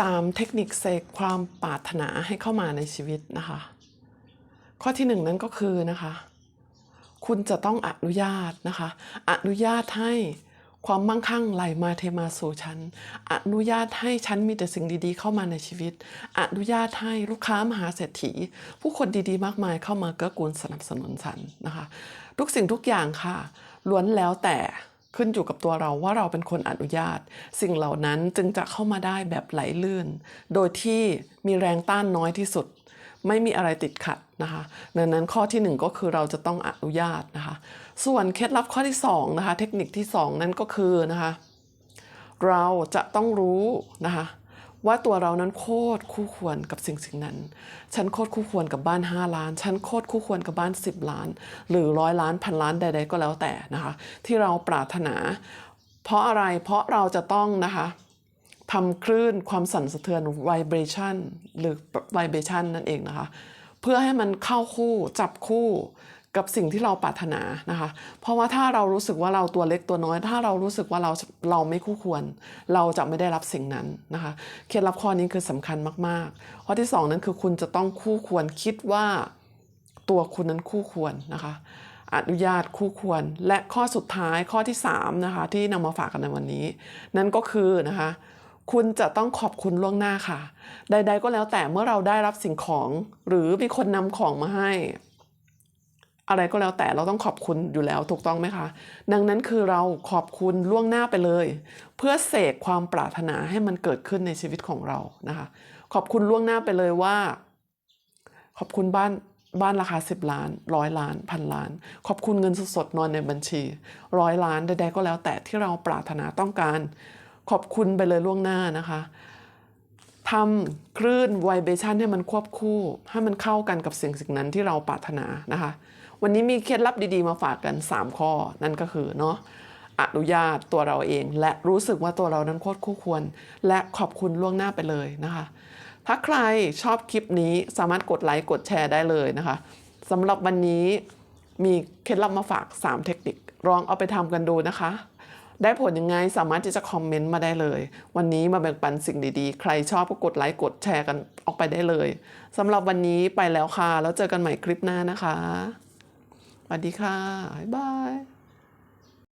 3 เทคนิคเสกความปรารถนาให้เข้ามาในชีวิตนะคะ ข้อที่หนึ่งนั่นก็คือนะคะ คุณจะต้องอนุญาตนะคะ อนุญาตให้ความมั่งคั่งไหลมาเทมาสู่ฉัน อนุญาตให้ฉันมีแต่สิ่งดีๆ เข้ามาในชีวิต อนุญาตให้ลูกค้ามหาเศรษฐี ผู้คนดีๆ มากมายเข้ามาเกื้อกูลสนับสนุนฉันนะคะ ทุกสิ่งทุกอย่างค่ะ ล้วนแล้วแต่ ขึ้นอยู่กับตัวเราว่าเราเป็นคนอนุญาต สิ่งเหล่านั้นจึงจะเข้ามาได้แบบไหลลื่น โดยที่มีแรงต้านน้อยที่สุด ไม่มีอะไรติดขัดนะคะดังนั้นข้อที่หนึ่งก็คือเราจะต้องอนุญาตนะคะ ส่วนเคล็ดลับข้อที่สองนะคะเทคนิคที่สองนั่นก็คือนะคะเราจะต้องรู้นะคะ ว่าตัวเรานั้นโคตรคู่ควรกับสิ่งสิ่งนั้น ฉันโคตรคู่ควรกับบ้าน 5 ล้าน ฉันโคตรคู่ควรกับบ้าน 10 ล้าน หรือร้อยล้านพันล้านใด ๆ ก็แล้วแต่นะคะ ที่เราปรารถนา เพราะอะไรเพราะเราจะต้องนะคะทำคลื่นความสั่นสะเทือน vibration หรือ vibration นั่นเองนะคะ เพื่อให้มันเข้าคู่จับคู่ กับสิ่งที่เราปรารถนานะคะ เพราะว่าถ้าเรารู้สึกว่าเราตัวเล็กตัวน้อย ถ้าเรารู้สึกว่าเราเราไม่คู่ควร เราจะไม่ได้รับสิ่งนั้นนะคะ เคล็ดลับข้อนี้คือสำคัญมากๆ ข้อที่สองนั้นคือคุณจะต้องคู่ควรคิดว่าตัวคุณนั้นคู่ควรนะคะอนุญาตคู่ควรและข้อสุดท้ายข้อที่3นะคะที่นำมาฝากกันในวันนี้ นั่นก็คือนะคะคุณจะต้องขอบคุณล่วงหน้าค่ะ ใด ๆ ก็แล้วแต่เมื่อเราได้รับสิ่งของ หรือมีคนนำของมาให้ อะไรก็แล้วแต่เราต้องขอบคุณอยู่แล้วถูกต้องไหมคะ ดังนั้นคือเราขอบคุณล่วงหน้าไปเลย เพื่อเสกความปรารถนาให้มันเกิดขึ้นในชีวิตของเรานะคะ ขอบคุณล่วงหน้าไปเลยว่า ขอบคุณบ้านบ้านราคา 10 ล้านร้อยล้านพันล้าน ขอบคุณเงินสดๆนอนในบัญชีร้อยล้านใดๆก็แล้วแต่ที่เราปรารถนาต้องการ ขอบคุณไปเลยล่วงหน้านะคะทำคลื่นไวเบชันให้มันควบคู่ ให้มันเข้ากันกับสิ่งสิ่งนั้นที่เราปรารถนานะคะ วันนี้มีเคล็ดลับดีๆมาฝากกัน 3 ข้อ นั่นก็คือเนาะอนุญาตตัวเราเอง และรู้สึกว่าตัวเรานั้นโคตรคู่ควร และขอบคุณล่วงหน้าไปเลยนะคะ ถ้าใครชอบคลิปนี้สามารถกดไลค์กดแชร์ได้เลยนะคะสำหรับวันนี้มีเคล็ดลับมาฝาก 3 เทคนิคลองเอาไปทำกันดูนะคะ ได้ผลยังไงสามารถที่จะคอมเมนต์มาได้เลย วันนี้มาแบ่งปันสิ่งดีๆ ใครชอบก็กดไลค์กดแชร์กันออกไปได้เลยสำหรับวันนี้ไปแล้วค่ะ แล้วเจอกันใหม่คลิปหน้านะคะ วัสดีค่ะ บ๊ายบาย